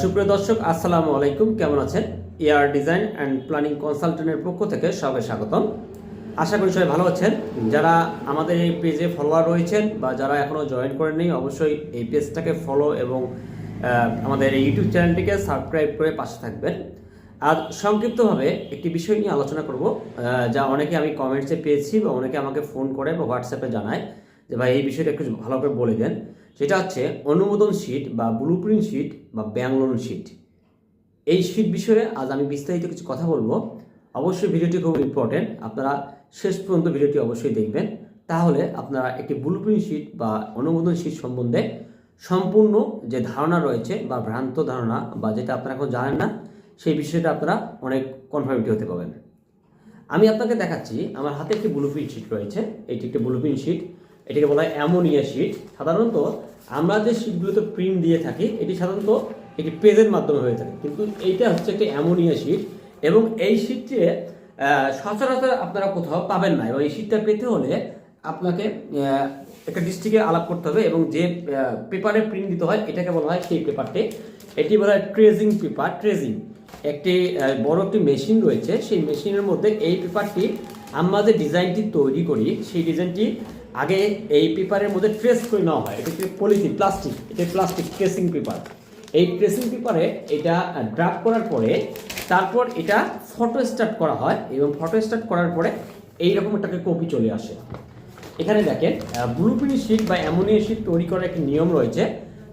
সুপ্রিয় দর্শক, আসসালামু আলাইকুম। কেমন আছেন? এয়ার ডিজাইন অ্যান্ড প্ল্যানিং কনসালটেন্টের পক্ষ থেকে সবাই স্বাগতম। আশা করি সবাই ভালো আছেন। যারা আমাদের এই পেজে ফলোয়ার রয়েছেন বা যারা এখনও জয়েন করেননি, অবশ্যই এই পেজটাকে ফলো এবং আমাদের এই ইউটিউব চ্যানেলটিকে সাবস্ক্রাইব করে পাশে থাকবেন। আর সংক্ষিপ্তভাবে একটি বিষয় নিয়ে আলোচনা করব যা অনেকে আমি কমেন্টসে পেয়েছি বা অনেকে আমাকে ফোন করে বা হোয়াটসঅ্যাপে জানায় যে, ভাই, এই বিষয়টা একটু ভালো করে বলে দেন। সেটা হচ্ছে অনুমোদন শিট বা ব্লু প্রিন্ট শিট বা ব্যাংক শিট এই শিট বিষয়ে আজ আমি বিস্তারিত কিছু কথা বলব। অবশ্যই ভিডিওটি খুব ইম্পর্টেন্ট আপনারা শেষ পর্যন্ত ভিডিওটি অবশ্যই দেখবেন। তাহলে আপনারা একটি ব্লু প্রিন্ট শিট বা অনুমোদন শিট সম্বন্ধে সম্পূর্ণ যে ধারণা রয়েছে বা ভ্রান্ত ধারণা বা যেটা আপনারা এখন জানেন না, সেই বিষয়টা আপনারা অনেক কনফার্মিটি হতে পারবেন। আমি আপনাকে দেখাচ্ছি, আমার হাতে একটি ব্লু প্রিন্ট শিট রয়েছে। এটি একটি ব্লুপ্রিন্ট শিট এটিকে বলা হয় অ্যামোনিয়া শিট। সাধারণত আমরা যে শিটগুলোতে প্রিন্ট দিয়ে থাকি এটি সাধারণত একটি পেজের মাধ্যমে হয়ে থাকে। কিন্তু এইটা হচ্ছে একটি অ্যামোনিয়া শিট এবং এই আহ, সচরাচর আপনারা কোথাও পাবেন না এবং এই শিটটা পেতে হলে আপনাকে একটা ডিস্ট্রিক্টে আলাপ করতে হবে এবং যে পেপারে প্রিন্ট দিতে হয় এটাকে বলা হয় সেই পেপারটি। এটি বলা হয় ট্রেজিং পেপার ট্রেজিং একটি বড় একটি মেশিন রয়েছে। সেই মেশিনের মধ্যে এই পেপারটি আমরা যে ডিজাইনটি তৈরি করি সেই ডিজাইনটি আগে এই পেপারের মধ্যে ট্রেস করে নেওয়া হয়। এটা পলিথিন প্লাস্টিক এটা প্লাস্টিক ট্রেসিং পেপার এই ট্রেসিং পেপারে এটা ড্রাফট করার পরে তারপর এটা ফটো স্টার্ট করা হয় এবং ফটো স্টার্ট করার পরে এইরকম একটাকে কপি চলে আসে। এখানে দেখেন ব্লু শিট বা অ্যামোনিয়া শিট তৈরি করার একটি নিয়ম রয়েছে।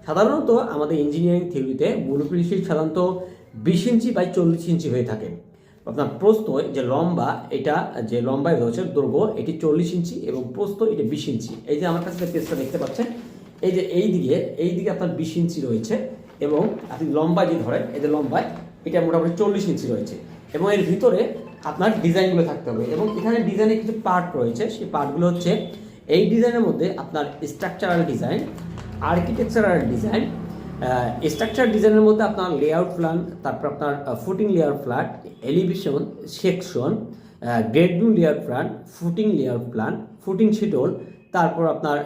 সাধারণত আমাদের ইঞ্জিনিয়ারিং থিওরিতে ব্লু শিট সাধারণত বিশ ইঞ্চি বাই চল্লিশ ইঞ্চি হয়ে থাকে। আপনার প্রস্থ যে লম্বা, এটা যে লম্বায় রয়েছে দৈর্ঘ্য এটি চল্লিশ ইঞ্চি এবং প্রস্থ এটা বিশ ইঞ্চি। এই যে আমার কাছে পেজটা দেখতে পাচ্ছেন, এই যে এই দিকে এই দিকে আপনার বিশ ইঞ্চি রয়েছে এবং আপনি লম্বায় যে ধরেন, এই যে লম্বায়, এটা মোটামুটি চল্লিশ ইঞ্চি রয়েছে এবং এর ভিতরে আপনার ডিজাইনগুলো থাকতে হবে এবং এখানে ডিজাইনের কিছু পার্ট রয়েছে, সেই পার্টগুলো হচ্ছে এই ডিজাইনের মধ্যে আপনার structural design, architectural design structure ডিজাইনের মধ্যে আপনার লেআউট প্ল্যান তারপর আপনার footing layer flat elevation section grade layer plan footing layer plan footing schedule তারপর আপনার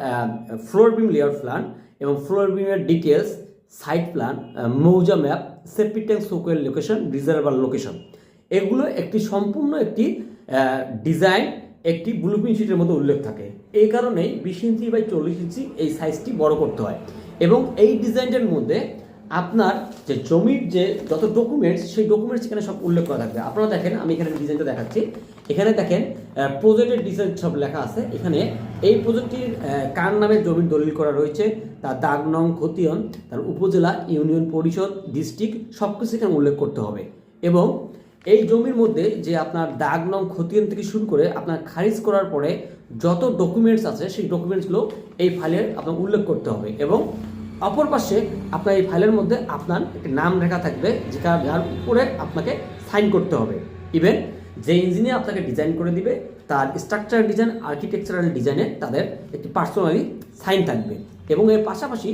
ফ্লোর বিম লেয়ার প্ল্যান এবং ফ্লোর বিমের ডিটেলস সাইট প্ল্যান মৌজা map septic tank soak well location reservoir location এগুলো একটি সম্পূর্ণ একটি ডিজাইন একটি ব্লুপ্রিন্ট শিটের মধ্যে উল্লেখ থাকে। এই কারণেই বিশ ইঞ্চি বাই চল্লিশ ইঞ্চি এই সাইজটি বড় করতে হয়। এবং এই ডিজাইনটার মধ্যে আপনার যে জমির যে যত ডকুমেন্টস সেই ডকুমেন্টস এখানে সব উল্লেখ করা থাকবে। আপনারা দেখেন, আমি এখানে ডিজাইনটা দেখাচ্ছি। এখানে দেখেন প্রজেক্টের ডিজাইন সব লেখা আছে। এখানে এই প্রজেক্টটির কার নামে জমির দলিল করা রয়েছে? তার দাগ নং, খতিয়ান, তার উপজেলা, ইউনিয়ন পরিষদ ডিস্ট্রিক্ট সব কিছু এখানে উল্লেখ করতে হবে। এবং এই জমির মধ্যে যে আপনার দাগ নং খতিয়ান থেকে শুরু করে আপনার খারিজ করার পরে যত ডকুমেন্টস আছে, সেই ডকুমেন্টসগুলো এই ফাইলের আপনার উল্লেখ করতে হবে এবং অপর পাশে আপনার এই ফাইলের মধ্যে আপনার একটি নাম লেখা থাকবে যেটা যার উপরে আপনাকে সাইন করতে হবে। ইভেন যে ইঞ্জিনিয়ার আপনাকে ডিজাইন করে দিবে, তার স্ট্রাকচারাল ডিজাইন আর্কিটেকচারাল ডিজাইনে তাদের একটি পার্সোনালি সাইন থাকবে। এবং এর পাশাপাশি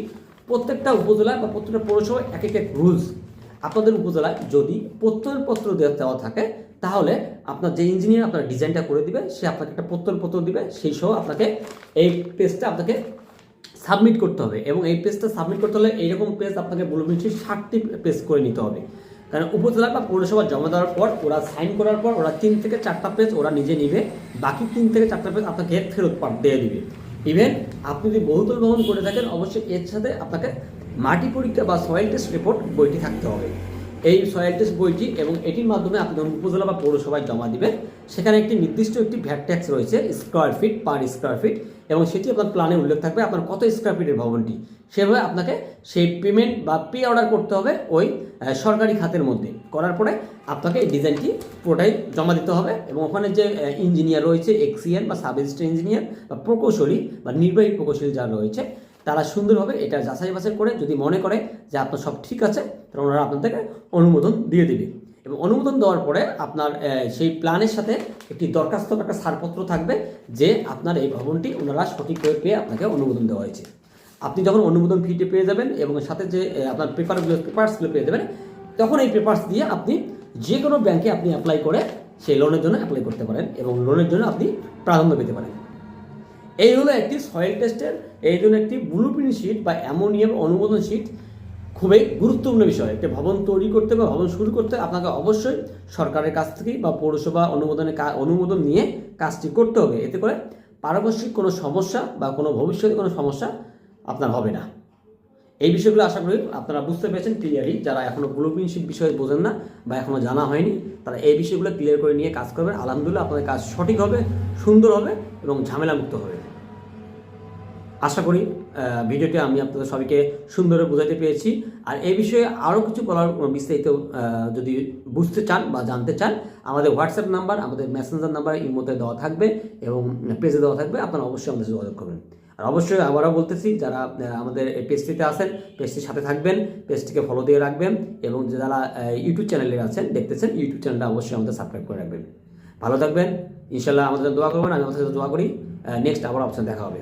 প্রত্যেকটা উপজেলা বা প্রত্যেকটা পৌরসভায় এক এক রুলস আপনাদের উপজেলায় যদি প্রত্যয়নপত্র দেওয়া দেওয়া থাকে, তাহলে আপনার যে ইঞ্জিনিয়ার আপনার ডিজাইনটা করে দিবে, সে আপনাকে একটা প্রত্যয়নপত্র দিবে, সেই সহ আপনাকে এই পেজটা আপনাকে সাবমিট করতে হবে। এবং এই পেজটা সাবমিট করতে হলে এইরকম পেজ আপনাকে ব্লুপ্রিন্টের ষাটটি পেজ করে নিতে হবে। কারণ উপজেলা বা পৌরসভা জমা দেওয়ার পর, ওরা সাইন করার পর, ওরা তিন থেকে চারটা পেজ ওরা নিজে নিবে, বাকি তিন থেকে চারটা পেজ আপনাকে ফেরত দিয়ে দিবে। ইভেন আপনি যদি বহুতল ভবন করে থাকেন, অবশ্যই এর সাথে আপনাকে মাটি পরীক্ষা বা সয়েল টেস্ট রিপোর্ট বইটি থাকতে হবে। এই সয়েল টেস্ট বইটি এবং এটির মাধ্যমে আপনি যখন উপজেলা বা পৌরসভায় জমা দিবেন, সেখানে একটি নির্দিষ্ট একটি ভ্যাট ট্যাক্স রয়েছে square feet per square feet এবং সেটি আপনার প্ল্যানে উল্লেখ থাকবে আপনার কত স্কোয়ার ফিটের ভবনটি। সেভাবে আপনাকে সেই পেমেন্ট বা পে অর্ডার করতে হবে ওই সরকারি খাতের মধ্যে। করার পরে আপনাকে এই ডিজাইনটি পুরোটাই জমা দিতে হবে এবং ওখানে যে ইঞ্জিনিয়ার রয়েছে এক্সিএন বা সাব ইঞ্জিনিয়ার বা প্রকৌশলী বা নির্বাহী প্রকৌশলী যারা রয়েছে তারা সুন্দরভাবে এটা যাচাই বাছাই করে যদি মনে করে যে আপনার সব ঠিক আছে, তাহলে ওনারা আপনাদেরকে অনুমোদন দিয়ে দিবে। এবং অনুমোদন দেওয়ার পরে আপনার সেই প্ল্যানের সাথে একটি দরখাস্ত একটা ছাড়পত্র থাকবে যে আপনার এই ভবনটি ওনারা সঠিকভাবে পেয়ে আপনাকে অনুমোদন দেওয়া হয়েছে। আপনি যখন অনুমোদন ফিটি পেয়ে যাবেন এবং সাথে যে আপনার পেপারগুলো, পেপার্সগুলো পেয়ে যাবেন, তখন এই পেপার্স দিয়ে আপনি যে কোনো ব্যাংকে আপনি অ্যাপ্লাই করে সেই লোনের জন্য অ্যাপ্লাই করতে পারেন এবং লোনের জন্য আপনি প্রাধান্য পেতে পারেন। এই হলো একটি সয়েল টেস্টের এই জন্য একটি ব্লু প্রিন্ট শিট বা অ্যামোনিয়াম অনুমোদন শিট খুবই গুরুত্বপূর্ণ বিষয়। একটি ভবন তৈরি করতে বা ভবন শুরু করতে আপনাকে অবশ্যই সরকারের কাছ থেকে বা পৌরসভা অনুমোদনের অনুমোদন নিয়ে কাজটি করতে হবে। এতে করে পারপার্শ্বিক কোনো সমস্যা বা কোনো ভবিষ্যতে কোনো সমস্যা আপনার হবে না। এই বিষয়গুলো আশা করি আপনারা বুঝতে পেরেছেন ক্লিয়ারলি যারা এখনও ব্লুপ্রিন্টশিপ বিষয়ে বোঝেন না বা এখনও জানা হয়নি, তারা এই বিষয়গুলো ক্লিয়ার করে নিয়ে কাজ করবেন। আলহামদুলিল্লাহ, আপনাদের কাজ সঠিক হবে, সুন্দর হবে এবং ঝামেলামুক্ত হবে। আশা করি ভিডিওটি আমি আপনাদের সবাইকে সুন্দরভাবে বোঝাতে পেরেছি। আর এই বিষয়ে আরও কিছু বলার বিস্তারিত যদি বুঝতে চান বা জানতে চান, আমাদের হোয়াটসঅ্যাপ নাম্বার আমাদের মেসেঞ্জার নাম্বার ইমোতে দেওয়া থাকবে এবং পেজে দেওয়া থাকবে, আপনারা অবশ্যই আমাদের যোগাযোগ করবেন। আর অবশ্যই আবারও বলতেছি, যারা আমাদের এই পেজটিতে আছেন, পেজটির সাথে থাকবেন, পেজটিকে ফলো দিয়ে রাখবেন এবং যারা ইউটিউব চ্যানেলে আছেন, দেখতেছেন ইউটিউব চ্যানেলটা অবশ্যই আমাদের সাবস্ক্রাইব করে রাখবেন। ভালো থাকবেন ইনশাল্লাহ আমাদের দোয়া করবেন, আমি আমাদের দোয়া করি নেক্সট আবার আপনার দেখা হবে।